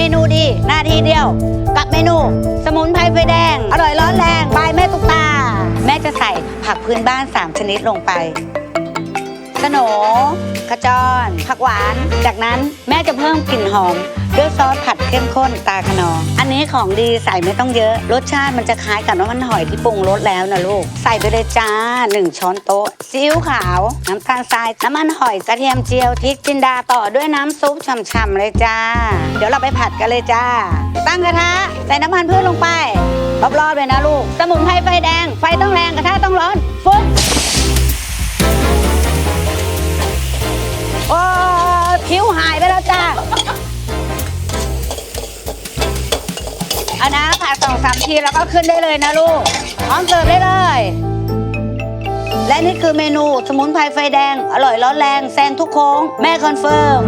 มนูดี หน้าที่เดียว กับเมนู สมุนไพรไฟแดง อร่อยร้อนแรงบายแม่ตุกตา แม่จะใส่ผักพื้นบ้าน 3 ชนิดลงไปสโหนขจรผักหวาน จากนั้นแม่จะเพิ่มกลิ่นหอม ด้วยซอสผัก เข้มข้นตาขนอง อันนี้ของดีใส่ไม่ต้องเยอะ รสชาติมันจะคล้ายกับน้ำมันหอยที่ปรุงรสแล้วนะลูก ใส่ไปเลยจ้า 1 ช้อนโต๊ะซีอิ๊วขาว น้ำตาลทราย น้ำมันหอยกระเทียมเจียวพริกจินดาต่อด้วยน้ำซุปฉ่ำๆเลยจ้า เดี๋ยวเราไปผัดกันเลยจ้า ตั้งกระทะใส่น้ำมันพืชลงไปรอบๆเลยนะลูก สมุนไพรไฟแดง ไฟต้องแรงกระทะต้องร้อน เอานะผัดสองสามทีแล้วก็ขึ้นได้เลยนะลูกพร้อมเสิร์ฟได้เลย และนี่คือเมนูสมุนไพรไฟแดง อร่อยร้อนแรงแซงทุกโค้ง แม่คอนเฟิร์ม